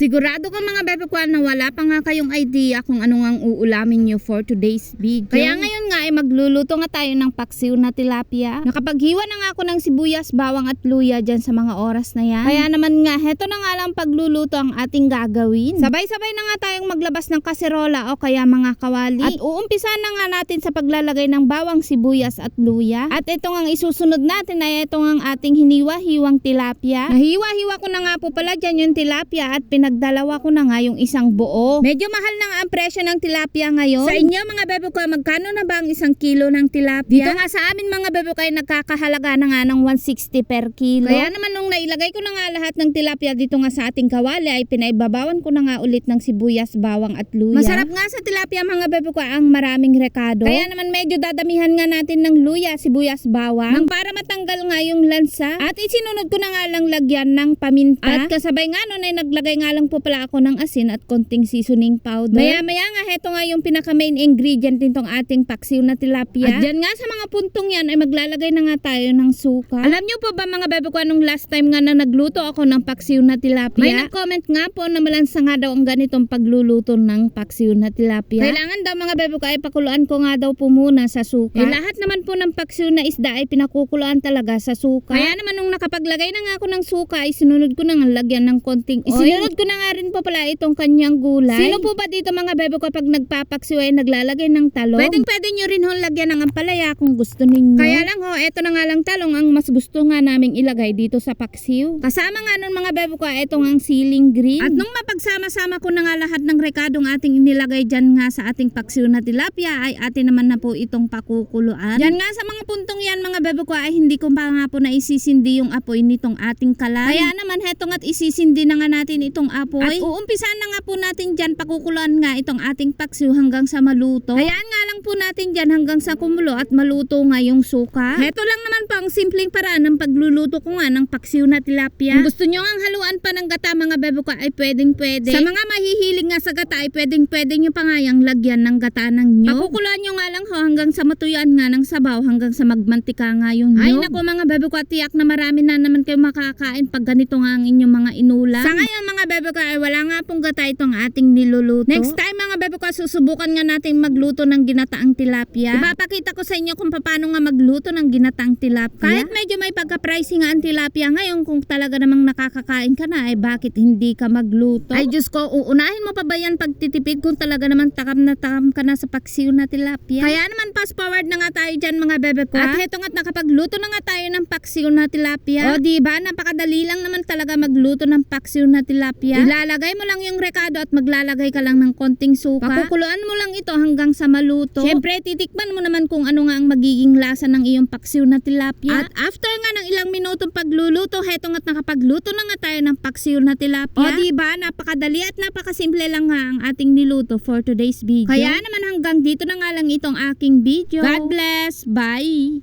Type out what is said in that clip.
Sigurado ka mga bebe ko na wala pa nga kayong idea kung ano ang uulamin nyo for today's video. Kaya ngayon ay magluluto nga tayo ng paksiw na tilapia. Nakapaghiwa na nga ako ng sibuyas, bawang at luya dyan sa mga oras na yan. Kaya naman nga, heto na nga lang pagluluto ang ating gagawin. Sabay-sabay na nga tayong maglabas ng kaserola o kaya mga kawali. At uumpisa na nga natin sa paglalagay ng bawang, sibuyas at luya. At ito nga isusunod natin ay ito nga ating hiniwa-hiwang tilapia. Nahiwa-hiwa ko na nga po pala dyan yung tilapia at pinagdalawa ko na nga yung isang buo. Medyo mahal na nga ang presyo ng tilapia ngayon. Sa inyo mga bebe ko, magkano na ba ang isang kilo ng tilapia? Dito nga sa amin mga bebe ko ay nagkakahalaga na nga ng 160 per kilo. Kaya naman nung nailagay ko na nga lahat ng tilapia dito nga sa ating kawali ay pinaibabawan ko na nga ulit ng sibuyas, bawang at luya. Masarap nga sa tilapia mga bebe ko ang maraming rekado. Kaya naman medyo dadamihan nga natin ng luya, sibuyas, bawang. Nang para matanggal nga yung lansa. At isinunod ko na nga lang lagyan ng paminta. At kasabay nga nun ay naglagay nga lang po pala ako ng asin at konting seasoning powder. Maya maya nga heto nga yung pinaka main ingredient nitong ating paksiw na tilapia. At dyan nga sa mga puntong yan ay maglalagay na nga tayo ng suka. Alam nyo po ba mga bebe ko anong last time nga na nagluto ako ng paksiw na tilapia? May nag-comment nga po na malansa nga daw ang ganitong pagluluto ng paksiw na tilapia. Kailangan daw mga bebe ko ay pakuluan ko nga daw po muna sa suka. Eh, lahat naman po ng paksiw na isda ay pinakukuluan talaga sa suka. Kaya naman nung nakapaglagay na nga ako ng suka ay sinunod ko na nga lagyan ng konting oil. Isinunod ko na nga rin po pala itong kanyang gulay. Sino po ba dito mga bebe ko pag nagpapaksiw ay naglalagay ng talong? Pwedeng pwede nyo rin ho lagyan ng ampalaya kung gusto ninyo. Kaya lang ho, eto na nga lang talong ang mas gusto nga naming ilagay dito sa paksiw. Kasama nga nun mga bebe ko ay itong ang ceiling green. At nung mapagsama-sama ko na nga lahat ng rekadong ating inilagay dyan nga sa ating paksiw na tilapia ay atin naman na po itong pakukuluan. Yan nga sa mga puntong yan mga bebe ko ay hindi ko pa nga po naisisindi yung apoy nitong ating kalan. Kaya naman heto nga't isisindi na nga natin itong apoy. At uumpisan na nga po natin dyan pakukuluan nga itong ating paksiw hanggang sa maluto. Hayaan nga lang po natin dyan hanggang sa kumulo at maluto nga yung suka. Heto lang naman po ang simpleng paraan ng pagluluto ko nga ng paksiw na tilapia. Kung gusto nyo ang haluan pa ng gata mga bebe ko ay pwedeng pwede. Sa mga mahihilig nga sa gata ay pwedeng pwede nyo pa nga yung lagyan ng gata ng nyo. Pakukuluan nyo nga lang ho hanggang sa matuyuan nga ng sabaw hanggang sa magmantika nga yung nyo. Ay nako mga bebe ko tiyak na marami na naman kayo makakain pag ganito nga ang inyong mga inulam. Sa ngayon mga bebe ko ay wala nga pong gata itong ating niluluto. Next time mga bebe ko susubukan nga natin magluto ng ginataang tilapia. Ipapakita ko sa inyo kung paano nga magluto ng ginataang tilapia. Kahit medyo may pagka-pricey nga ang tilapia ngayon kung talaga namang nakakakain ka na ay bakit hindi ka magluto? Ay Diyos ko, uunahin mo pa ba yan pagtitipid kung talaga naman takam na takam ka na sa paksiw na tilapia? Kaya naman fast forward na nga tayo dyan mga bebe ko. At heto nga't nakapagluto na nga tayo ng paksiw na tilapia. O di ba napakadali lang naman talaga magluto ng paksiw na tilapia. Ilalagay mo lang yung rekado at maglalagay ka lang ng konting suka. Pakukuluan mo lang ito hanggang sa maluto. Siyempre titikman mo naman kung ano nga ang magiging lasa ng iyong paksiw na tilapia. At after nga ng ilang minutong pagluluto, heto nga't nakapagluto na nga tayo ng paksiw na tilapia. O di ba napakadali at napakasimple lang nga ang ating niluto for today's video. Kaya naman hanggang dito na nga lang itong aking video. God bless. Bye.